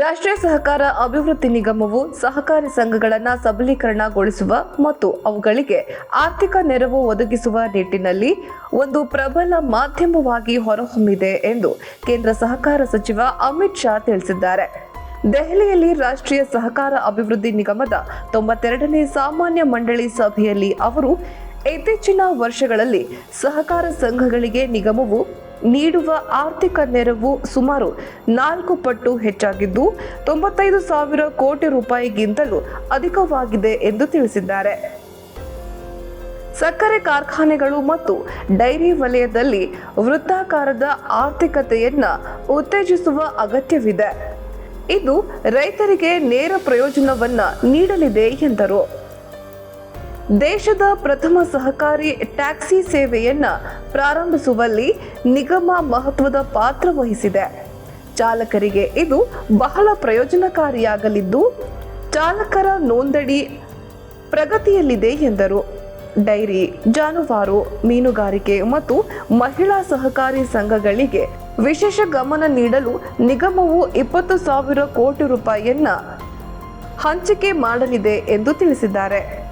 ರಾಷ್ಟ್ರೀಯ ಸಹಕಾರ ಅಭಿವೃದ್ಧಿ ನಿಗಮವು ಸಹಕಾರಿ ಸಂಘಗಳನ್ನು ಸಬಲೀಕರಣಗೊಳಿಸುವ ಮತ್ತು ಅವುಗಳಿಗೆ ಆರ್ಥಿಕ ನೆರವು ಒದಗಿಸುವ ನಿಟ್ಟಿನಲ್ಲಿ ಒಂದು ಪ್ರಬಲ ಮಾಧ್ಯಮವಾಗಿ ಹೊರಹೊಮ್ಮಿದೆ ಎಂದು ಕೇಂದ್ರ ಸಹಕಾರ ಸಚಿವ ಅಮಿತ್ ಶಾ ತಿಳಿಸಿದ್ದಾರೆ. ದೆಹಲಿಯಲ್ಲಿ ರಾಷ್ಟ್ರೀಯ ಸಹಕಾರ ಅಭಿವೃದ್ಧಿ ನಿಗಮದ ತೊಂಬತ್ತೆರಡನೇ ಸಾಮಾನ್ಯ ಮಂಡಳಿ ಸಭೆಯಲ್ಲಿ ಅವರು, ಇತ್ತೀಚಿನ ವರ್ಷಗಳಲ್ಲಿ ಸಹಕಾರ ಸಂಘಗಳಿಗೆ ನಿಗಮವು ನೀಡುವ ಆರ್ಥಿಕ ನೆರವು ಸುಮಾರು ನಾಲ್ಕು ಪಟ್ಟು ಹೆಚ್ಚಾಗಿದ್ದು ತೊಂಬತ್ತೈದು ಸಾವಿರ ಕೋಟಿ ರೂಪಾಯಿಗಿಂತಲೂ ಅಧಿಕವಾಗಿದೆ ಎಂದು ತಿಳಿಸಿದ್ದಾರೆ. ಸಕ್ಕರೆ ಕಾರ್ಖಾನೆಗಳು ಮತ್ತು ಡೈರಿ ವಲಯದಲ್ಲಿ ವೃತ್ತಾಕಾರದ ಆರ್ಥಿಕತೆಯನ್ನ ಉತ್ತೇಜಿಸುವ ಅಗತ್ಯವಿದೆ. ಇದು ರೈತರಿಗೆ ನೇರ ಪ್ರಯೋಜನವನ್ನ ನೀಡಲಿದೆ ಎಂದರು. ದೇಶದ ಪ್ರಥಮ ಸಹಕಾರಿ ಟ್ಯಾಕ್ಸಿ ಸೇವೆಯನ್ನ ಪ್ರಾರಂಭಿಸುವಲ್ಲಿ ನಿಗಮ ಮಹತ್ವದ ಪಾತ್ರ ವಹಿಸಿದೆ. ಚಾಲಕರಿಗೆ ಇದು ಬಹಳ ಪ್ರಯೋಜನಕಾರಿಯಾಗಲಿದ್ದು, ಚಾಲಕರ ನೋಂದಣಿ ಪ್ರಗತಿಯಲ್ಲಿದೆ ಎಂದರು. ಡೈರಿ, ಜಾನುವಾರು, ಮೀನುಗಾರಿಕೆ ಮತ್ತು ಮಹಿಳಾ ಸಹಕಾರಿ ಸಂಘಗಳಿಗೆ ವಿಶೇಷ ಗಮನ ನೀಡಲು ನಿಗಮವು ಇಪ್ಪತ್ತು ಸಾವಿರ ಕೋಟಿ ರೂಪಾಯಿಯನ್ನ ಹಂಚಿಕೆ ಮಾಡಲಿದೆ ಎಂದು ತಿಳಿಸಿದ್ದಾರೆ.